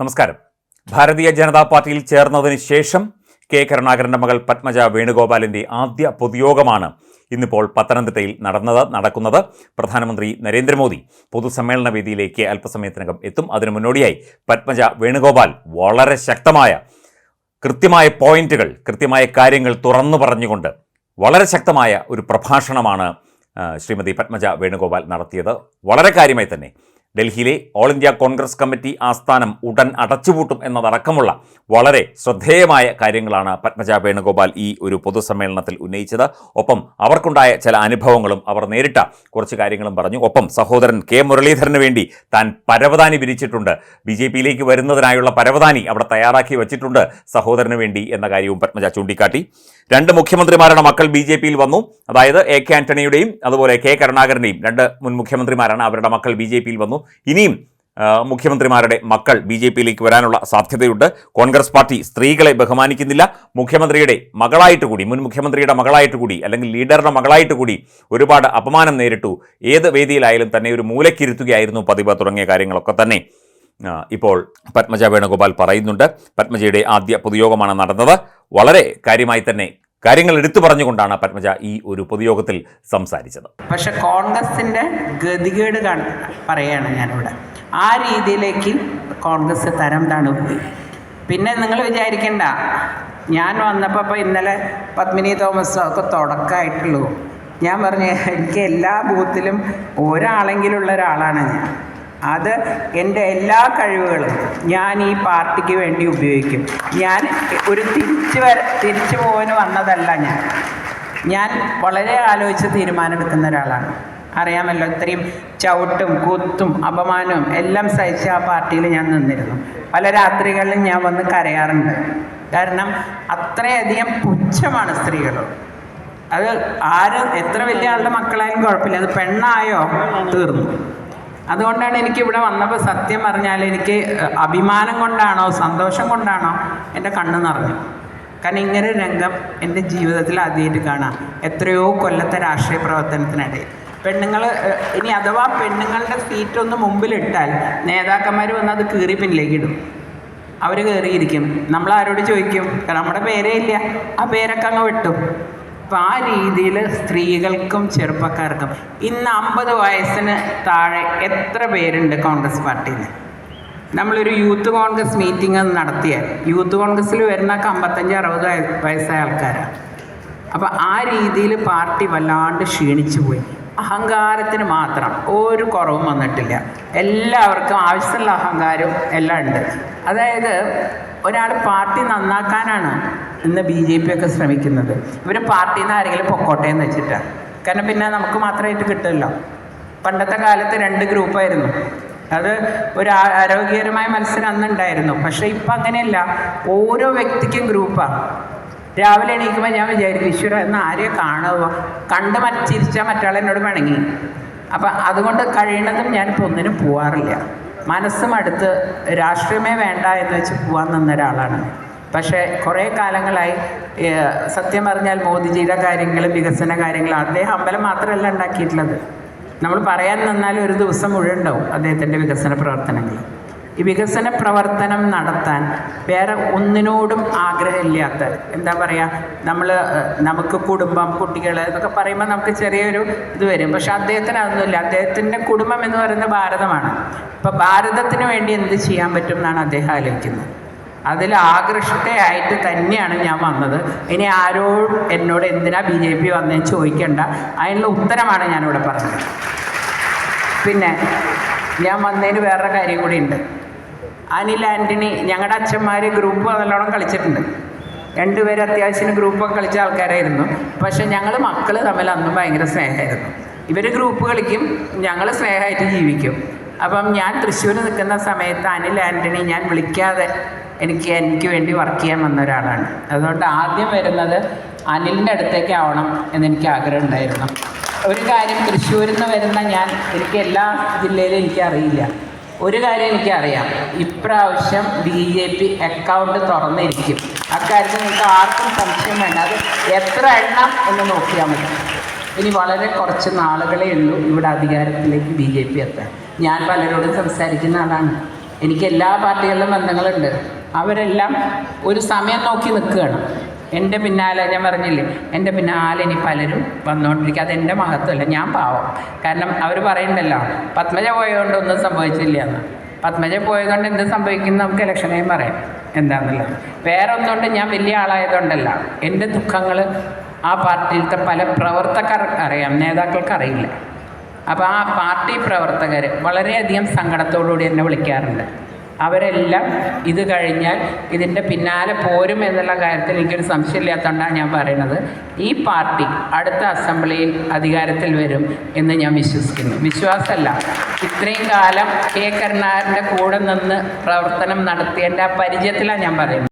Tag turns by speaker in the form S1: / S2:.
S1: നമസ്കാരം. ഭാരതീയ ജനതാ പാർട്ടിയിൽ ചേർന്നതിന് ശേഷം കെ കരുണാകരന്റെ മകൾ പത്മജ വേണുഗോപാലിന്റെ ആദ്യ പൊതുയോഗമാണ് ഇന്നിപ്പോൾ പത്തനംതിട്ടയിൽ നടന്നത് നടക്കുന്നത്. പ്രധാനമന്ത്രി നരേന്ദ്രമോദി പൊതുസമ്മേളന വേദിയിലേക്ക് അല്പസമയത്തിനകം എത്തും. അതിനു മുന്നോടിയായി പത്മജ വേണുഗോപാൽ വളരെ ശക്തമായ കൃത്യമായ പോയിന്റുകൾ കൃത്യമായ കാര്യങ്ങൾ തുറന്നു പറഞ്ഞുകൊണ്ട് വളരെ ശക്തമായ ഒരു പ്രഭാഷണമാണ് ശ്രീമതി പത്മജ വേണുഗോപാൽ നടത്തിയത്. വളരെ കാര്യമായി തന്നെ ഡൽഹിയിലെ ഓൾ ഇന്ത്യ കോൺഗ്രസ് കമ്മിറ്റി ആസ്ഥാനം ഉടൻ അടച്ചുപൂട്ടും എന്നതടക്കമുള്ള വളരെ ശ്രദ്ധേയമായ കാര്യങ്ങളാണ് പത്മജ വേണുഗോപാൽ ഈ ഒരു പൊതുസമ്മേളനത്തിൽ ഉന്നയിച്ചത്. ഒപ്പം അവർക്കുണ്ടായ ചില അനുഭവങ്ങളും അവർ നേരിട്ട കുറച്ച് കാര്യങ്ങളും പറഞ്ഞു. ഒപ്പം സഹോദരൻ കെ മുരളീധരന് വേണ്ടി താൻ പരവതാനി വിരിച്ചിട്ടുണ്ട്. ബി ജെ പിയിലേക്ക് വരുന്നതിനായുള്ള പരവതാനി അവിടെ തയ്യാറാക്കി വച്ചിട്ടുണ്ട് സഹോദരന് വേണ്ടി എന്ന കാര്യവും പത്മജ ചൂണ്ടിക്കാട്ടി. രണ്ട് മുഖ്യമന്ത്രിമാരുടെ മക്കൾ ബി ജെ പിയിൽ വന്നു. അതായത് എ കെ ആന്റണിയുടെയും അതുപോലെ കെ കരുണാകരന്റെയും രണ്ട് മുൻ മുഖ്യമന്ത്രിമാരാണ് അവരുടെ മക്കൾ ബി ജെ പിയിൽ വന്നു. ഇനിയും മുഖ്യമന്ത്രിമാരുടെ മക്കൾ ബി ജെ പിയിലേക്ക് വരാനുള്ള സാധ്യതയുണ്ട്. കോൺഗ്രസ് പാർട്ടി സ്ത്രീകളെ ബഹുമാനിക്കുന്നില്ല. മുഖ്യമന്ത്രിയുടെ മകളായിട്ട് കൂടി മുൻ മുഖ്യമന്ത്രിയുടെ മകളായിട്ട് കൂടി അല്ലെങ്കിൽ ലീഡറുടെ മകളായിട്ട് കൂടി ഒരുപാട് അപമാനം നേരിട്ടു. ഏത് വേദിയിലായാലും തന്നെ ഒരു മൂലക്കിരുത്തുകയായിരുന്നു പതിവ് തുടങ്ങിയ കാര്യങ്ങളൊക്കെ തന്നെ. ഇപ്പോൾ പത്മജ വേണുഗോപാൽ പറയുന്നുണ്ട്. പത്മജയുടെ ആദ്യ പൊതുയോഗമാണ് നടന്നത്. വളരെ കാര്യമായി തന്നെ കാര്യങ്ങൾ എടുത്തു പറഞ്ഞുകൊണ്ടാണ് പത്മജ ഈ ഒരു പൊതുയോഗത്തിൽ സംസാരിച്ചത്.
S2: പക്ഷെ കോൺഗ്രസിന്റെ ഗതികേട് കാണ പറയുകയാണ് ഞാനിവിടെ. ആ രീതിയിലേക്ക് കോൺഗ്രസ് തരം തണുപ്പോയി പിന്നെ നിങ്ങൾ വിചാരിക്കണ്ട ഞാൻ വന്നപ്പോൾ ഇപ്പോൾ ഇന്നലെ പത്മിനി തോമസോ ഒക്കെ തുടക്കമായിട്ടുള്ളൂ. ഞാൻ പറഞ്ഞു എനിക്ക് എല്ലാ ബൂത്തിലും ഒരാളെങ്കിലുള്ള ഒരാളാണ് ഞാൻ. അത് എന്റെ എല്ലാ കഴിവുകളും ഞാൻ ഈ പാർട്ടിക്ക് വേണ്ടി ഉപയോഗിക്കും. ഞാൻ ഒരു തിരിച്ചു വര തിരിച്ചു പോകാൻ വന്നതല്ല ഞാൻ. ഞാൻ വളരെ ആലോചിച്ച് തീരുമാനമെടുക്കുന്ന ഒരാളാണ്. അറിയാമല്ലോ ഇത്രയും ചവിട്ടും കുത്തും അപമാനവും എല്ലാം സഹിച്ച് ആ പാർട്ടിയിൽ ഞാൻ നിന്നിരുന്നു. പല രാത്രികളിലും ഞാൻ വന്ന് കരയാറുണ്ട്. കാരണം അത്രയധികം പുച്ഛമാണ് സ്ത്രീകളോട് അത് ആരും എത്ര വലിയ ആളുടെ മക്കളായാലും കുഴപ്പമില്ല. അത് പെണ്ണായോ തീർന്നു. അതുകൊണ്ടാണ് എനിക്ക് ഇവിടെ വന്നപ്പോൾ സത്യം പറഞ്ഞാൽ എനിക്ക് അഭിമാനം കൊണ്ടാണോ സന്തോഷം കൊണ്ടാണോ എന്റെ കണ്ണ് നിറഞ്ഞു. കാരണം ഇങ്ങനെ രംഗം എന്റെ ജീവിതത്തിൽ ആദ്യമായിട്ട് കാണാം. എത്രയോ കൊല്ലത്തെ രാഷ്ട്രീയ പ്രവർത്തനത്തിനിടയിൽ. പെണ്ണുങ്ങൾ ഇനി അഥവാ പെണ്ണുങ്ങളുടെ സീറ്റ് ഒന്ന് മുമ്പിലിട്ടാൽ നേതാക്കന്മാർ വന്ന് അത് കീറി പിന്നിലേക്ക് ഇടും. അവർ കയറിയിരിക്കും നമ്മൾ ആരോട് ചോദിക്കും നമ്മുടെ പേരേ ഇല്ല. ആ പേരൊക്കെ അങ്ങ് വെട്ടും. അപ്പം ആ രീതിയിൽ സ്ത്രീകൾക്കും ചെറുപ്പക്കാർക്കും ഇന്ന് അമ്പത് വയസ്സിന് താഴെ എത്ര പേരുണ്ട് കോൺഗ്രസ് പാർട്ടിയിൽ നമ്മളൊരു യൂത്ത് കോൺഗ്രസ് മീറ്റിംഗ് നടത്തിയാൽ യൂത്ത് കോൺഗ്രസ്സിൽ വരുന്നൊക്കെ അമ്പത്തഞ്ച് അറുപത് വയസ്സായ ആൾക്കാരാണ് അപ്പോൾ ആ രീതിയിൽ പാർട്ടി വല്ലാണ്ട് ക്ഷീണിച്ചു പോയി. അഹങ്കാരത്തിന് മാത്രം ഒരു കുറവും വന്നിട്ടില്ല. എല്ലാവർക്കും ആവശ്യമുള്ള അഹങ്കാരവും എല്ലാം ഉണ്ട്. അതായത് ഒരാൾ പാർട്ടി നന്നാക്കാനാണ്? ഇന്ന് ബി ജെ പി ഒക്കെ ശ്രമിക്കുന്നത്. ഇവർ പാർട്ടിയിൽ നിന്ന് ആരെങ്കിലും പൊക്കോട്ടെ എന്ന് വെച്ചിട്ടാണ് കാരണം പിന്നെ നമുക്ക് മാത്രമായിട്ട് കിട്ടില്ല. പണ്ടത്തെ കാലത്ത് രണ്ട് ഗ്രൂപ്പായിരുന്നു. അത് ഒരു ആരോഗ്യകരമായ മത്സരം അന്നുണ്ടായിരുന്നു. പക്ഷേ ഇപ്പം അങ്ങനെയല്ല. ഓരോ വ്യക്തിക്കും ഗ്രൂപ്പാണ് രാവിലെ എണീക്കുമ്പോൾ ഞാൻ വിചാരിക്കും ഈശ്വര എന്ന് ആരെ കാണുമോ കണ്ട് മറ്റ് ചിരിച്ചാൽ മറ്റാൾ എന്നോട് പിണങ്ങി അപ്പം അതുകൊണ്ട് കഴിയണതും ഞാനിപ്പോൾ ഒന്നിനും പോവാറില്ല. മനസ്സും അടുത്ത് രാഷ്ട്രീയമേ വേണ്ട എന്ന് വെച്ച് പോകാൻ നിന്ന ഒരാളാണ് പക്ഷേ കുറേ കാലങ്ങളായി സത്യം പറഞ്ഞാൽ മോദിജിയുടെ കാര്യങ്ങളും വികസന കാര്യങ്ങളും അദ്ദേഹം അമ്പലം മാത്രമല്ല ഉണ്ടാക്കിയിട്ടുള്ളത്. നമ്മൾ പറയാൻ നിന്നാൽ ഒരു ദിവസം മുഴുവൻ ഉണ്ടാവും അദ്ദേഹത്തിന്റെ വികസന പ്രവർത്തനങ്ങൾ. ഈ വികസന പ്രവർത്തനം നടത്താൻ വേറെ ഒന്നിനോടും ആഗ്രഹമില്ലാത്ത എന്താ പറയുക നമ്മൾ നമുക്ക് കുടുംബം കുട്ടികൾ എന്നൊക്കെ പറയുമ്പോൾ നമുക്ക് ചെറിയൊരു ഇത് വരും. പക്ഷെ അദ്ദേഹത്തിന് അതൊന്നുമില്ല അദ്ദേഹത്തിന്റെ കുടുംബം എന്ന് പറയുന്നത് ഭാരതമാണ്. അപ്പോൾ ഭാരതത്തിന് വേണ്ടി എന്ത് ചെയ്യാൻ പറ്റും എന്നാണ് അദ്ദേഹം ആലോചിക്കുന്നത്. അതിൽ ആകൃഷ്ടയായിട്ട് തന്നെയാണ് ഞാൻ വന്നത്. ഇനി ആരോ എന്നോട് എന്തിനാ ബി ജെ പി വന്നതെന്ന് ചോദിക്കേണ്ട. അതിനുള്ള ഉത്തരമാണ് ഞാനിവിടെ പറഞ്ഞത്. പിന്നെ ഞാൻ വന്നതിന് വേറൊരു കാര്യം കൂടി ഉണ്ട്. അനിൽ ആന്റണി ഞങ്ങളുടെ അച്ഛന്മാർ ഗ്രൂപ്പ് നല്ലോണം കളിച്ചിട്ടുണ്ട്. രണ്ടുപേരും അത്യാവശ്യം ഗ്രൂപ്പൊക്കെ കളിച്ച ആൾക്കാരായിരുന്നു. പക്ഷെ ഞങ്ങൾ മക്കൾ തമ്മിൽ അന്നും ഭയങ്കര സ്നേഹമായിരുന്നു. ഇവർ ഗ്രൂപ്പ് കളിക്കും ഞങ്ങൾ സ്നേഹമായിട്ട് ജീവിക്കും. അപ്പം ഞാൻ തൃശ്ശൂർ നിൽക്കുന്ന സമയത്ത് അനിൽ ആന്റണി ഞാൻ വിളിക്കാതെ എനിക്ക് എനിക്ക് വേണ്ടി വർക്ക് ചെയ്യാൻ വന്ന ഒരാളാണ്. അതുകൊണ്ട് ആദ്യം വരുന്നത് അനിലിന്റെ അടുത്തേക്ക് ആവണം എന്നെനിക്ക് ആഗ്രഹം ഉണ്ടായിരുന്നു. ഒരു കാര്യം തൃശ്ശൂരിൽ നിന്ന് വരുന്ന ഞാൻ എനിക്ക് എല്ലാ ജില്ലയിലും എനിക്കറിയില്ല ഒരു കാര്യം എനിക്കറിയാം ഇപ്രാവശ്യം ബി ജെ പി അക്കൗണ്ട് തുറന്നിരിക്കും. അക്കാര്യത്തിൽ നിങ്ങൾക്ക് ആർക്കും സംശയം വേണ്ട. അത് എത്ര എണ്ണം എന്ന് നോക്കിയാൽ മതി. ഇനി വളരെ കുറച്ച് നാളുകളേ ഉള്ളൂ ഇവിടെ അധികാരത്തിലേക്ക് ബി ജെ പി എത്താൻ. ഞാൻ പലരോടും സംസാരിക്കുന്ന ആളാണ്. എനിക്ക് എല്ലാ പാർട്ടികളിലും ബന്ധങ്ങളുണ്ട്. അവരെല്ലാം ഒരു സമയം നോക്കി നിൽക്കുകയാണ്. എന്റെ പിന്നാലെ ഞാൻ പറഞ്ഞില്ലേ എന്റെ പിന്നാലെ ഇനി പലരും വന്നുകൊണ്ടിരിക്കുക അതെന്റെ മഹത്വമല്ല ഞാൻ പാവം. കാരണം അവർ പറയണ്ടല്ലോ പത്മജ പോയതുകൊണ്ട് ഒന്നും സംഭവിച്ചില്ല എന്ന് പത്മജ പോയതുകൊണ്ട് എന്ത് സംഭവിക്കും നമുക്ക് ഇലക്ഷനെയും പറയാം. എന്താണെന്നുള്ളത് വേറെ ഒന്നുകൊണ്ട് ഞാൻ വലിയ ആളായതുകൊണ്ടല്ല. എന്റെ ദുഃഖങ്ങൾ ആ പാർട്ടിയിലത്തെ പല പ്രവർത്തകർ അറിയാം നേതാക്കൾക്ക് അറിയില്ല. അപ്പോൾ ആ പാർട്ടി പ്രവർത്തകർ വളരെയധികം സങ്കടത്തോടുകൂടി എന്നെ വിളിക്കാറുണ്ട്. അവരെല്ലാം ഇത് കഴിഞ്ഞാൽ ഇതിന്റെ പിന്നാലെ പോരും എന്നുള്ള കാര്യത്തിൽ എനിക്കൊരു സംശയമില്ലാത്തതുകൊണ്ടാണ് ഞാൻ പറയുന്നത്. ഈ പാർട്ടി അടുത്ത അസംബ്ലിയിൽ അധികാരത്തിൽ വരും എന്ന് ഞാൻ വിശ്വസിക്കുന്നു. വിശ്വാസമല്ല. ഇത്രയും കാലം കെ കരുണാകരന്റെ കൂടെ നിന്ന് പ്രവർത്തനം നടത്തിയതിന്റെ ആ പരിചയത്തിലാണ് ഞാൻ പറയുന്നത്.